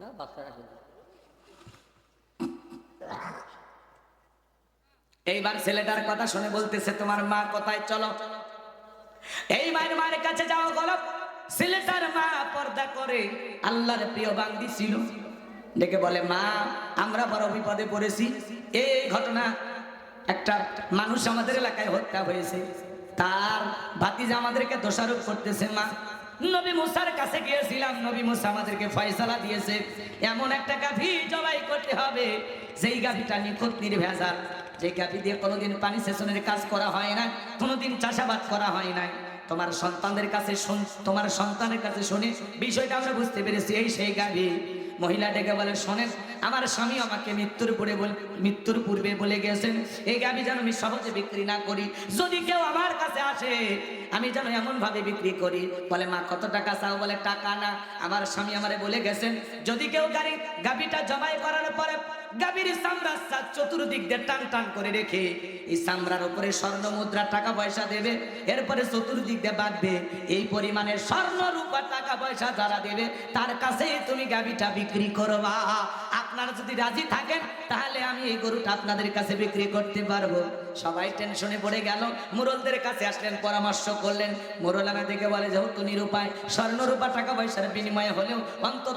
না, বাচ্চারা এইবার ছেলেটার কথা শুনে বলতেছে, তোমার মা কোথায়? চলো। এই মায়ের মায়ের কাছে যাও গলপ ছেলেটার মা পর্দা করে আল্লাহর প্রিয় বান্দি ছিল। ডেকে বলে, মা, আমরা বড় বিপদে পড়েছি। এই ঘটনা, একটা মানুষ আমাদের এলাকায় হত্যা হয়েছে। তার ভাতিজা আমাদেরকে দোষারোপ করতেছে, মা। নবী মুসার কাছে গিয়েছিলাম, নবী মুসা আমাদেরকে ফয়সালা দিয়েছে। এমন একটা গাভী জবাই করতে হবে, যেই গাভীটা নিখুঁত, নির্ভেজাল। যে গাভী দিয়ে কোনোদিন পানি সেশনের কাজ করা হয় না, কোনোদিন চাষাবাদ করা হয় না তোমার সন্তানদের কাছে শুন তোমার সন্তানের কাছে শুনে বিষয়টা আমরা বুঝতে পেরেছি, এই সেই গাভী। মহিলা ডেকে বলে, শোনেন, আমার স্বামী আমাকে মৃত্যুর পরে বল- মৃত্যুর পূর্বে বলে গেছেন। এই গাভী যেন আমি সহজে বিক্রি না করি। যদি কেউ আমার কাছে আসে, আমি যেন এমন ভাবে বিক্রি করি। বলে, মা, কত টাকা চাও? বলে, টাকা না। আমার স্বামী আমারে বলে গেছেন, যদি কেউ গাড়ি, গাভীটা জমাই করার পরে গাভীর চামড়ার সাত চতুর্দিক দিয়ে টান টান করে রেখে এই চামড়ার উপরে স্বর্ণ মুদ্রা টাকা পয়সা দেবে, এরপরে চতুর্দিক দিয়ে বাঁধবে। এই পরিমাণের স্বর্ণ রূপা টাকা পয়সা যারা দেবে, তার কাছেই তুমি গাভীটা বিক্রি করবা। আপনারা যদি রাজি থাকেন, তাহলে আমি এই গরুটা আপনাদের কাছে বিক্রি করতে পারব। সবাই টেনশনে পড়ে গেল। মুরলদের কাছে আসলেন, পরামর্শ করলেন। মুরলানা দেখে বলে যেহেতু নিরুপায়, স্বর্ণ রূপা টাকা পয়সার বিনিময়ে হলেও অন্তত